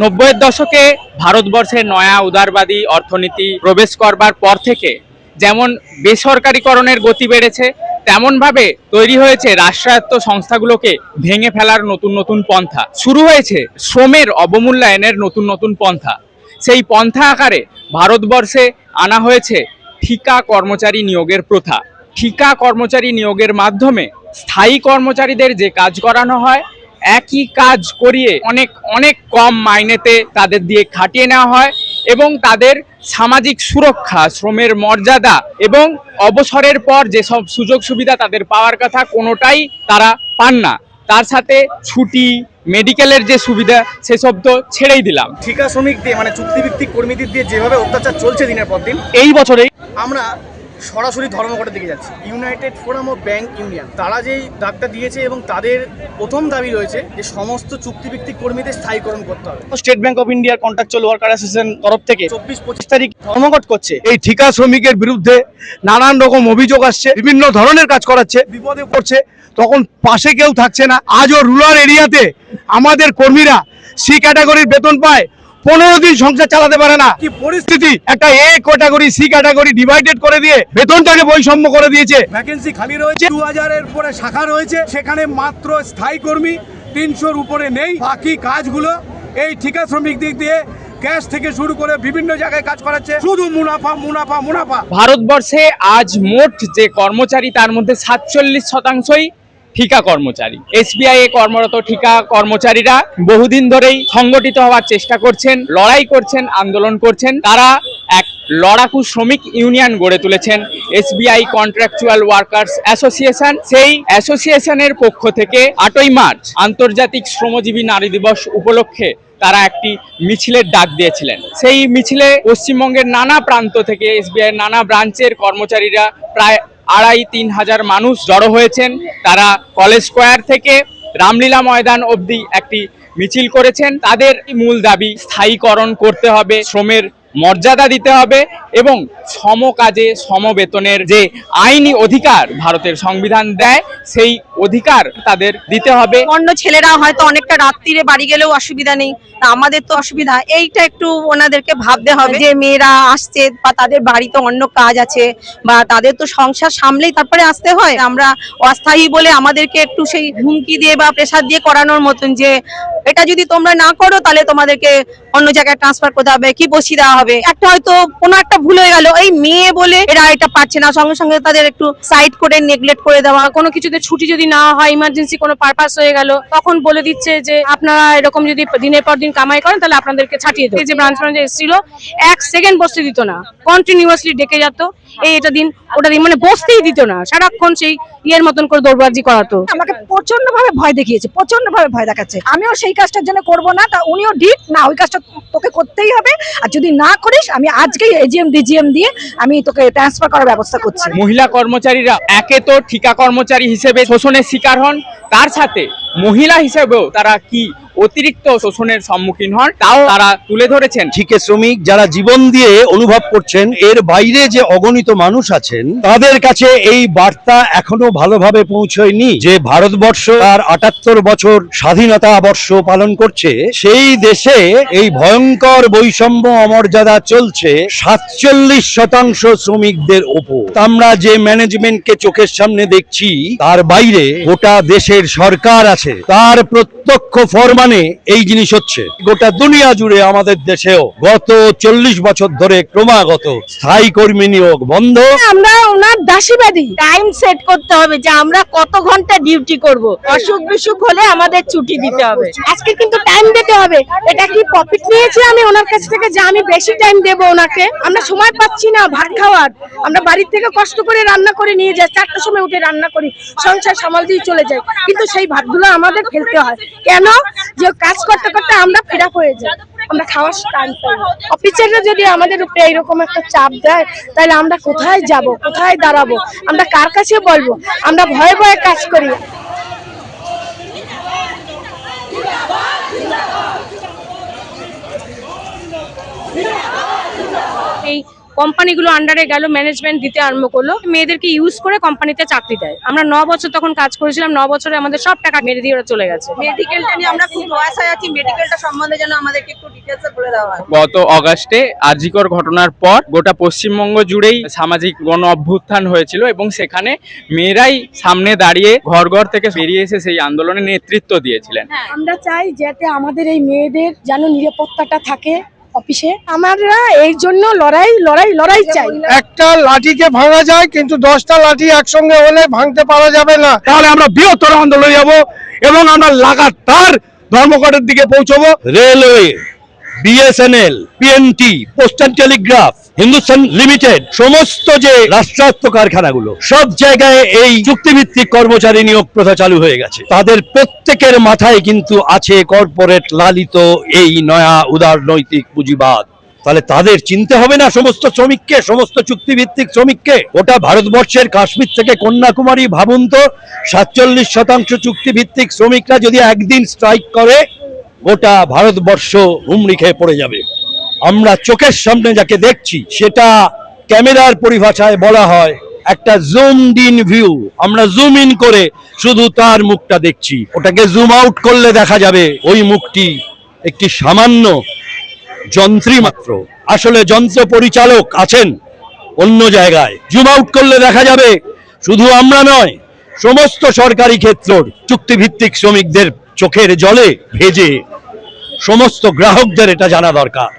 নব্বইয়ের দশকে ভারতবর্ষের নয়া উদারবাদী অর্থনীতি প্রবেশ করবার পর থেকে যেমন বেসরকারীকরণের গতি বেড়েছে, তেমনভাবে তৈরি হয়েছে রাষ্ট্রায়ত্ত সংস্থাগুলোকে ভেঙে ফেলার নতুন নতুন পন্থা। শুরু হয়েছে শ্রমের অবমূল্যায়নের নতুন নতুন পন্থা। সেই পন্থা আকারে ভারতবর্ষে আনা হয়েছে ঠিকা কর্মচারী নিয়োগের প্রথা। ঠিকা কর্মচারী নিয়োগের মাধ্যমে স্থায়ী কর্মচারীদের যে কাজ করানো হয় একই কাজ করিয়ে অনেক অনেক কম মাইনেতে তাদের দিয়ে খাটিয়ে নেওয়া হয় এবং তাদের সামাজিক সুরক্ষা শ্রমের মর্যাদা এবং অবসরের পর যেসব সুযোগ সুবিধা তাদের পাওয়ার কথা কোনোটাই তারা পান না। তার সাথে ছুটি মেডিকেলের যে সুবিধা সেসব তো ছেড়েই দিলাম। ঠিকা শ্রমিক দিয়ে মানে চুক্তিভিত্তিক কর্মীদের দিয়ে যেভাবে অত্যাচার চলছে দিনের পর দিন এই বছরেই আমরা সরাসরি ধর্মঘটের দিকে যাচ্ছে। United Forum of Bank Union তারা যেই ডাকটা দিয়েছে এবং তাদের প্রথম দাবি রয়েছে যে সমস্ত চুক্তিভিত্তিক কর্মীদের স্থায়ীকরণ করতে হবে। স্টেট ব্যাংক অফ ইন্ডিয়ার কন্ট্রাকচুয়াল ওয়ার্কার অ্যাসোসিয়েশন তরফ থেকে চব্বিশ পঁচিশ তারিখ ধর্মঘট করছে। এই ঠিকা শ্রমিকের বিরুদ্ধে নানান রকম অভিযোগ আসছে বিভিন্ন ধরনের কাজ করাচ্ছে বিপদে পড়ছে তখন পাশে কেউ থাকছে না। আজও রুরাল এরিয়াতে আমাদের কর্মীরা সি ক্যাটাগরির বেতন পায় পনেরো দিন সংসার চালাতে পারে না। কি পরিস্থিতি? একটা A category C category divided করে দিয়ে বেতনটাকে বৈষম্য করে দিয়েছে। ভ্যাকেন্সি খালি রয়েছে দু হাজারের পরে শাখা রয়েছে সেখানে মাত্র স্থায়ী কর্মী তিনশোর উপরে নেই। বাকি কাজগুলো এই ঠিকা শ্রমিক দিক দিয়ে ক্যাশ থেকে শুরু করে বিভিন্ন জায়গায় কাজ করাচ্ছে। শুধু মুনাফা মুনাফা মুনাফা। ভারতবর্ষে আজ মোট যে কর্মচারী তার মধ্যে সাতচল্লিশ শতাংশই ঠিকা কর্মচারী। এসবিআই এ কর্মরত ঠিকা কর্মচারীরা বহুদিন ধরেই সংগঠিত হওয়ার চেষ্টা করছেন, লড়াই করছেন, আন্দোলন করছেন। তারা এক লড়াকু শ্রমিক ইউনিয়ন গড়ে তুলেছেন, এসবিআই কন্ট্রাকচুয়াল ওয়ার্কার্স অ্যাসোসিয়েশন। সেই অ্যাসোসিয়েশনের পক্ষ থেকে আটই মার্চ আন্তর্জাতিক শ্রমজীবী নারী দিবস উপলক্ষে তারা একটি মিছিলের ডাক দিয়েছিলেন। সেই মিছিলে পশ্চিমবঙ্গের নানা প্রান্ত থেকে এসবিআই নানা ব্রাঞ্চের কর্মচারীরা প্রায় আড়াই তিন হাজার মানুষ জড়ো হয়েছেন। তারা কলেজ স্কোয়ার থেকে রামলীলা ময়দান অবধি একটি মিছিল করেছেন। তাদের মূল দাবি, স্থায়ীকরণ করতে হবে। শ্রমের মর্যাদা দিতে হবে এবং সম কাজে সম বেতনের যে আইনি অধিকার ভারতের সংবিধান দেয় সেই অধিকার তাদের দিতে হবে। অন্য ছেলেরা হয়তো অনেকটা রাত্রিরে বাড়ি গেলেও অসুবিধা নেই। তা আমাদের তো অসুবিধা। এইটা একটু ওনাদেরকে ভাবতে হবে। যে মেয়েরা আসছে বা তাদের বাড়িতে অন্য কাজ আছে বা তাদের তো সংসার সামলেই তারপরে আসতে হয়। আমরা অস্থায়ী বলে আমাদেরকে একটু সেই হুমকি দিয়ে বা প্রেশার দিয়ে করানোর মতন যে এটা যদি তোমরা না করো তাহলে তোমাদেরকে অন্য জায়গায় ট্রান্সফার করতে হবে কি বসিয়ে দেওয়া হবে। একটা হয়তো কোনো একটা ভুল হয়ে গেল। এই মেয়ে বলে এরা এটা পাচ্ছে না। সঙ্গে সঙ্গে তাদের একটু সাইড করে নেগলেক্ট করে দেওয়া। কোনো কিছুতে ছুটি যদি না হয় ইমার্জেন্সি কোনো পারপাস হয়ে গেল, তখন বলে দিচ্ছে যে, আপনারা এরকম যদি দিনের পর দিন কামাই করেন, তাহলে আপনাদেরকে ছাটিয়ে দেবো। যে ব্রাঞ্চ ম্যানেজার এসেছিল, এক সেকেন্ড বসতে দিত না। কন্টিনিউয়াসলি ডেকে যেত। এই এটা দিন, ওটা মানে বসতেই দিত না। সারাক্ষণ সেই ইয়ের মতন করে দৌড়বাজি করাতো। আমাকে প্রচণ্ড ভাবে ভয় দেখিয়েছে প্রচণ্ড ভাবে ভয় দেখাচ্ছে। আমিও সেই কাজটার জন্য করব না, তা উনিও ডিট না, ওই কাজটা তোকে করতেই হবে। আর যদি না করিস, আমি আজকেই এজিএম ডিজিএম দিয়ে আমি তোকে ট্রান্সফার করার ব্যবস্থা করছি। মহিলা কর্মচারীরা একে তো ঠিকা কর্মচারী হিসেবে শোষণের শিকার হন, তার সাথে মহিলা হিসেবেও তারা কি অতিরিক্ত শোষণের সম্মুখীন হন তাও তারা তুলে ধরেছেন। ঠিকে শ্রমিক যারা জীবন দিয়ে অনুভব করছেন এর বাইরে যে অগণিত মানুষ আছেন তাদের কাছে এই বার্তা এখনও ভালোভাবে পৌঁছয়নি। যে ভারতবর্ষ তার আটাত্তর বছর স্বাধীনতা বর্ষ পালন করছে সেই দেশে এই ভয়ঙ্কর বৈষম্য অমর্যাদা চলছে সাতচল্লিশ শতাংশ শ্রমিকদের ওপর। আমরা যে ম্যানেজমেন্টকে চোখের সামনে দেখছি তার বাইরে গোটা দেশের সরকার আছে। তার প্রত্যক্ষ ফরমানে এই জিনিস হচ্ছে, গোটা দুনিয়া জুড়ে আমাদের দেশেও গত চল্লিশ বছর ধরে ক্রমাগত স্থায়ী কর্মী নিয়োগ বন্ধ। আমরা ওনার দাসীবাদী। টাইম সেট করতে হবে যে আমরা কত ঘণ্টা ডিউটি করব। অসুখ বিসুখ হলে আমাদের ছুটি দিতে হবে। আজকে কিন্তু টাইম দিতে হবে। এটা কি প্রফিট নিয়েছি আমি ওনার কাছ থেকে যে আমি বেশি টাইম দেব ওনাকে? আমরা সময় পাচ্ছি না ভাত খাওয়ার। আমরা বাড়ির থেকে কষ্ট করে রান্না করে নিয়ে যাই। চারটার সময় উঠে রান্না করি। সংসার সামাল দিয়ে চলে যাই। কিন্তু সেই ভাতগুলো আমাদের ফেলতে হয়। কেন? যে কাজ করতে করতে আমরা ফিরা হয়ে যাই। আমরা খাওয়ার টাইম পাই। অফিসাররা যদি আমাদের উপরে এইরকম একটা চাপ দেয়, তাহলে আমরা কোথায় যাব, কোথায় দাঁড়াবো? আমরা কার কাছে বলব? আমরা ভয়ে ভয়ে কাজ করি। এই কোম্পানিগুলো আন্ডারে গেল ম্যানেজমেন্ট দিতে আরম্ভ করল। মেয়েদেরকে ইউজ করে কোম্পানিতে চাকরি দেয়। আমরা ন বছর তখন কাজ করেছিলাম ন বছরে আমাদের সব টাকা মেরে দিয়ে ওরা চলে গেছে। মেডিকেলটা নিয়ে আমরা খুব ভয়াশায় আছি মেডিকেলটা সম্বন্ধে যেন আমাদেরকে একটু ডিটেলসে বলে দেওয়া হয়। গত অগাস্টে আরজিকর ঘটনার পর গোটা পশ্চিমবঙ্গ জুড়েই সামাজিক গণ অভ্যুত্থান হয়েছিল এবং সেখানে মেয়েরাই সামনে দাঁড়িয়ে ঘর ঘর থেকে বেরিয়ে এসে সেই আন্দোলনে নেতৃত্ব দিয়েছিলেন। আমরা চাই যাতে আমাদের এই মেয়েদের যেন নিরাপত্তাটা থাকে অফিসে? আমরা এই জন্য লড়াই লড়াই লড়াই চাই। একটা লাঠিকে ভাঙা যায় কিন্তু দশটা লাঠি একসঙ্গে হলে ভাঙতে পারা যাবে না। তাহলে আমরা বৃহত্তর আন্দোলনে যাব এবং আমরা লাগাতার ধর্মঘটের দিকে পৌঁছবো। Railway. BSNL PNT postal telegraph Hindustan limited সমস্ত যে রাষ্ট্রায়ত্ত কারখানাগুলো, সব জায়গায় এই চুক্তিভিত্তিক কর্মচারী নিয়োগ প্রথা চালু হয়ে গেছে। তাদের প্রত্যেকের মাথায় কিন্তু আছে কর্পোরেট লালিত এই নয়া উদারনৈতিক পুঁজিবাদ। তাহলে তাদের চিনতে হবে না সমস্ত শ্রমিককে, সমস্ত চুক্তিভিত্তিক শ্রমিককে। ওটা ভারতবর্ষের কাশ্মীর থেকে কন্যাকুমারী ভাবুন তো, সাতচল্লিশ শতাংশ চুক্তিভিত্তিক শ্রমিকরা যদি একদিন স্ট্রাইক করে গোটা ভারতবর্ষ হুমড়ি খেয়ে পড়ে যাবে। আমরা চোখের সামনে যাকে দেখছি, সেটা ক্যামেরার পরিভাষায় বলা হয় একটা জুম ইন ভিউ আমরা জুম ইন করে শুধু তার মুখটা দেখছি। ওটাকে জুম আউট করলে দেখা যাবে ওই মুখটি একটি সামান্য যন্ত্রী মাত্র। আসলে যন্ত্র পরিচালক আছেন অন্য জায়গায়। জুম আউট করলে দেখা যাবে শুধু আমরা নয়, সমস্ত সরকারি ক্ষেত্রর চুক্তিভিত্তিক শ্রমিকদের চোখের জলে ভেজে সমস্ত গ্রাহকদের এটা জানা দরকার।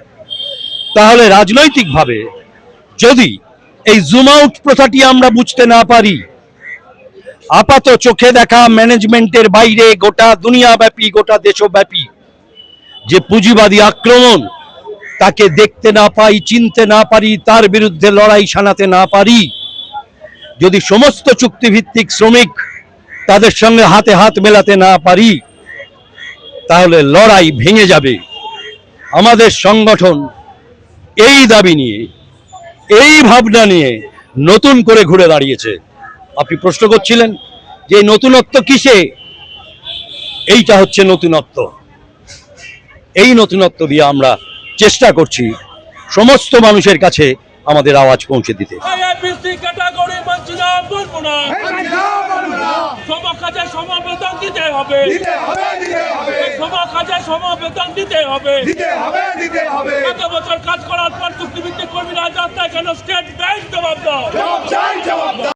তাহলে রাজনৈতিকভাবে যদি এই জুম আউট প্রথাটি আমরা বুঝতে না পারি, আপাত চোখে দেখা ম্যানেজমেন্টের বাইরে গোটা দুনিয়াব্যাপী, গোটা দেশব্যাপী যে পুঁজিবাদী আক্রমণ, তাকে দেখতে না পাই, চিনতে না পারি, তার বিরুদ্ধে লড়াই শানাতে না পারি, যদি সমস্ত চুক্তিভিত্তিক শ্রমিক তাদের সঙ্গে হাতে হাত মেলাতে না পারি তাহলে লড়াই ভেঙে যাবে। আমাদের সংগঠন এই দাবি নিয়ে এই ভাবনা নিয়ে নতুন করে ঘুরে দাঁড়িয়েছে। আপনি প্রশ্ন করছিলেন যে নতুনত্ব কিসে? এইটা হচ্ছে নতুনত্ব। এই নতুনত্ব দিয়ে আমরা চেষ্টা করছি সমস্ত মানুষের কাছে আমাদের আওয়াজ পৌঁছে দিতে। আইআইপিসি ক্যাটাগরি মানছি না বলব না সমাবেদন দিতে হবে দিতে হবে। এত বছর কাজ করার পর চুক্তিভিত্তিক কর্মীরা যাত্রায় কেন স্টেট ব্যাংক জবাব দাও।